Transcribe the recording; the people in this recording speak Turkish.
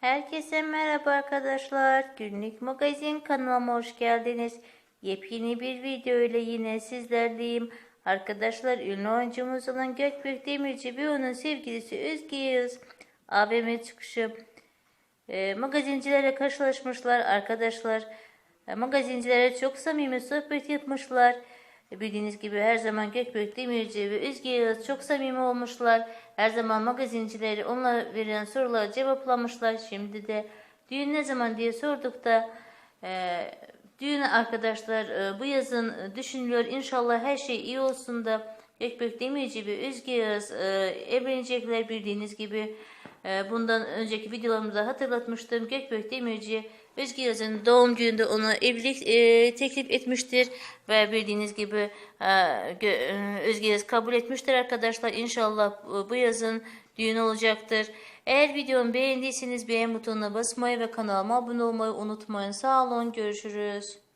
Herkese merhaba arkadaşlar. Günlük magazin kanalıma hoş geldiniz. Yepyeni bir video ile yine sizlerleyim. Arkadaşlar ünlü oyuncumuz olan Gökbek Demirci ve onun sevgilisi Özge Yağız AVM çıkışı e, magazincilere karşılaşmışlar arkadaşlar. E, magazincilere çok samimi sohbet yapmışlar. E, Bildiğiniz gibi her zaman Gökbek Demirci ve Özge Yağız çok samimi olmuşlar. Her zaman magazincileri onlara verilen sorulara cevaplamışlar. Şimdi de düğün ne zaman diye sorduk da e, düğün arkadaşlar e, bu yazın e, düşünülüyor. İnşallah her şey iyi olsun da Gökbek Demirci ve Özge Yağız e, evlenecekler bildiğiniz gibi. E, bundan önceki videolarımda hatırlatmıştım. Gökbek Demirci Özge Yaz'ın doğum gününde ona evlilik e, teklif etmiştir ve bildiğiniz gibi e, e, Özge Yaz kabul etmiştir arkadaşlar. İnşallah bu yazın düğün olacaktır. Eğer videomu beğendiyseniz beğen butonuna basmayı ve kanalıma abone olmayı unutmayın. Sağ olun, görüşürüz.